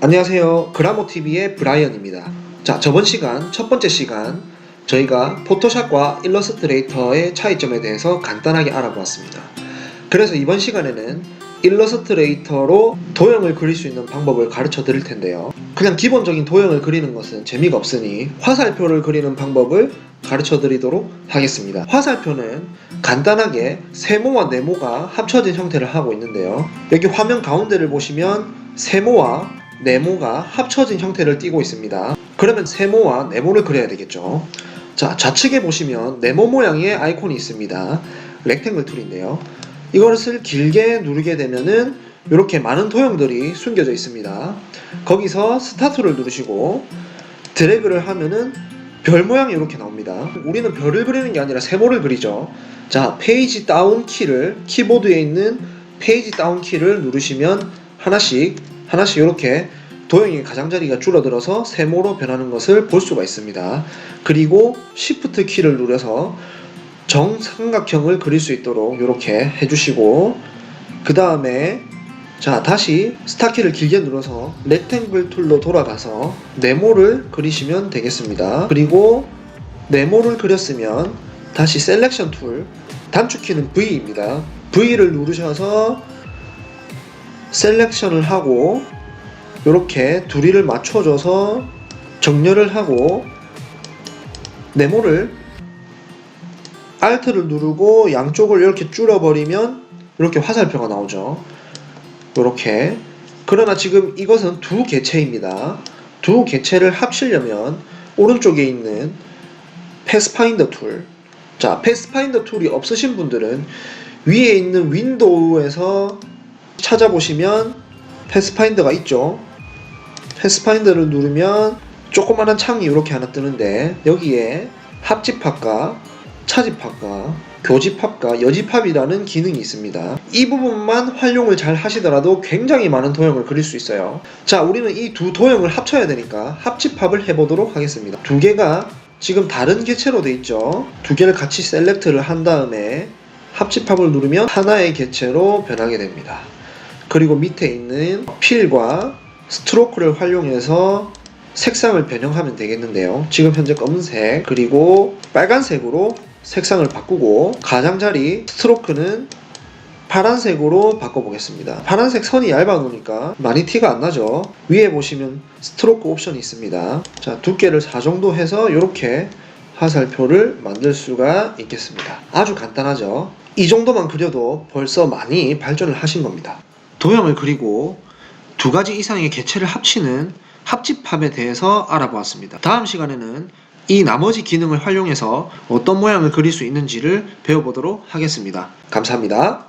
안녕하세요. 그라모TV의 브라이언입니다. 자, 저번 시간, 첫 번째 시간, 저희가 포토샵과 일러스트레이터의 차이점에 대해서 간단하게 알아보았습니다. 그래서 이번 시간에는 일러스트레이터로 도형을 그릴 수 있는 방법을 가르쳐 드릴 텐데요. 그냥 기본적인 도형을 그리는 것은 재미가 없으니 화살표를 그리는 방법을 가르쳐 드리도록 하겠습니다. 화살표는 간단하게 세모와 네모가 합쳐진 형태를 하고 있는데요. 여기 화면 가운데를 보시면 세모와 네모가 합쳐진 형태를 띠고 있습니다. 그러면 세모와 네모를 그려야 되겠죠. 자, 좌측에 보시면 네모 모양의 아이콘이 있습니다. 렉탱글 툴인데요. 이것을 길게 누르게 되면은 이렇게 많은 도형들이 숨겨져 있습니다. 거기서 스타트를 누르시고 드래그를 하면은 별 모양이 이렇게 나옵니다. 우리는 별을 그리는 게 아니라 세모를 그리죠. 자, 페이지 다운 키를 키보드에 있는 페이지 다운 키를 누르시면 하나씩 하나씩 이렇게 도형의 가장자리가 줄어들어서 세모로 변하는 것을 볼 수가 있습니다. 그리고 Shift 키를 누려서 정삼각형을 그릴 수 있도록 이렇게 해주시고 그 다음에 자 다시 스타키를 길게 눌러서 렉탱글 툴로 돌아가서 네모를 그리시면 되겠습니다. 그리고 네모를 그렸으면 다시 셀렉션 툴 단축키는 V입니다. V를 누르셔서 셀렉션을 하고 이렇게 두리를 맞춰줘서 정렬을 하고 네모를 Alt를 누르고 양쪽을 이렇게 줄여버리면 이렇게 화살표가 나오죠. 이렇게 그러나 지금 이것은 두 개체입니다. 두 개체를 합치려면 오른쪽에 있는 패스파인더 툴 자, 패스파인더 툴이 없으신 분들은 위에 있는 윈도우에서 찾아보시면 패스파인더가 있죠. 패스파인더를 누르면 조그마한 창이 이렇게 하나 뜨는데 여기에 합집합과 차집합과 교집합과 여집합이라는 기능이 있습니다. 이 부분만 활용을 잘 하시더라도 굉장히 많은 도형을 그릴 수 있어요. 자, 우리는 이 두 도형을 합쳐야 되니까 합집합을 해보도록 하겠습니다. 두 개가 지금 다른 개체로 돼 있죠. 두 개를 같이 셀렉트를 한 다음에 합집합을 누르면 하나의 개체로 변하게 됩니다. 그리고 밑에 있는 필과 스트로크를 활용해서 색상을 변형하면 되겠는데요. 지금 현재 검은색 그리고 빨간색으로 색상을 바꾸고 가장자리 스트로크는 파란색으로 바꿔보겠습니다. 파란색 선이 얇아 놓으니까 많이 티가 안 나죠. 위에 보시면 스트로크 옵션이 있습니다. 자, 두께를 4 정도 해서 이렇게 화살표를 만들 수가 있겠습니다. 아주 간단하죠. 이 정도만 그려도 벌써 많이 발전을 하신 겁니다. 도형을 그리고 두 가지 이상의 개체를 합치는 합집합에 대해서 알아보았습니다. 다음 시간에는 이 나머지 기능을 활용해서 어떤 모양을 그릴 수 있는지를 배워보도록 하겠습니다. 감사합니다.